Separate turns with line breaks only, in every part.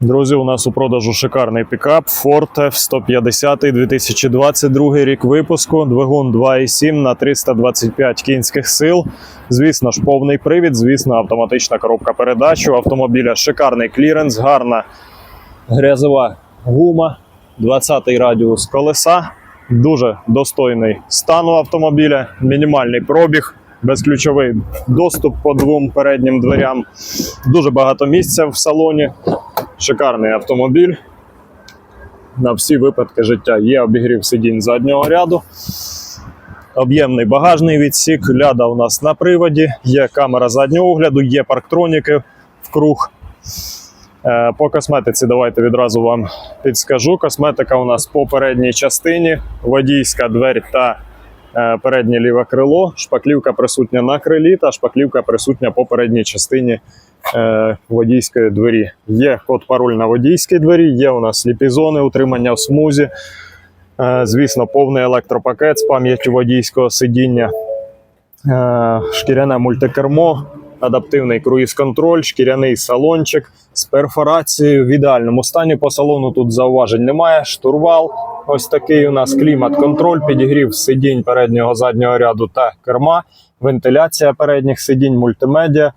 Друзі, у нас у продажу шикарний пікап Ford F-150 2022 рік випуску. Двигун 2,7 на 325 кінських сил. Звісно ж, повний привід, звісно, автоматична коробка передач. У автомобіля шикарний кліренс, гарна грязова гума, 20-й радіус колеса. Дуже достойний стан у автомобіля, мінімальний пробіг, безключовий доступ по двом переднім дверям. Дуже багато місця в салоні. Шикарний автомобіль. На всі випадки життя є обігрів сидінь заднього ряду. Об'ємний багажний відсік, ляда у нас на приводі, є камера заднього огляду, є парктроніки вкруг. Е, По косметиці давайте відразу вам підскажу. Косметика у нас по передній частині, водійська двері та е, переднє ліве крило. Шпаклівка присутня на крилі та шпаклівка присутня по передній частині водійської двері. Є код пароль на водійській двері, є у нас сліпі зони, утримання в смузі. Е, звісно, повний електропакет з пам'яттю водійського сидіння, е, шкіряне мультикермо, адаптивний круїз-контроль, шкіряний салончик з перфорацією в ідеальному стані. По салону тут зауважень немає. Штурвал. Ось такий у нас клімат-контроль, підігрів сидінь переднього заднього ряду та керма, вентиляція передніх сидінь, мультимедіа.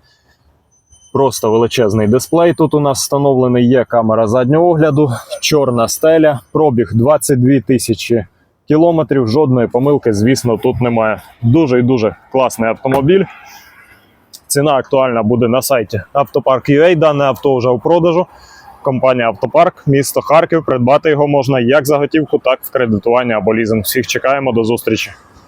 Просто величезний дисплей. Тут у нас встановлений є камера заднього огляду, чорна стеля, пробіг 22 тисячі кілометрів. Жодної помилки, звісно, тут немає. Дуже і дуже класний автомобіль. Ціна актуальна буде на сайті Автопарк.ua. Дане авто вже у продажу. Компанія Автопарк, місто Харків. Придбати його можна як за готівку, так і в кредитування або лізинг. Всіх чекаємо до зустрічі.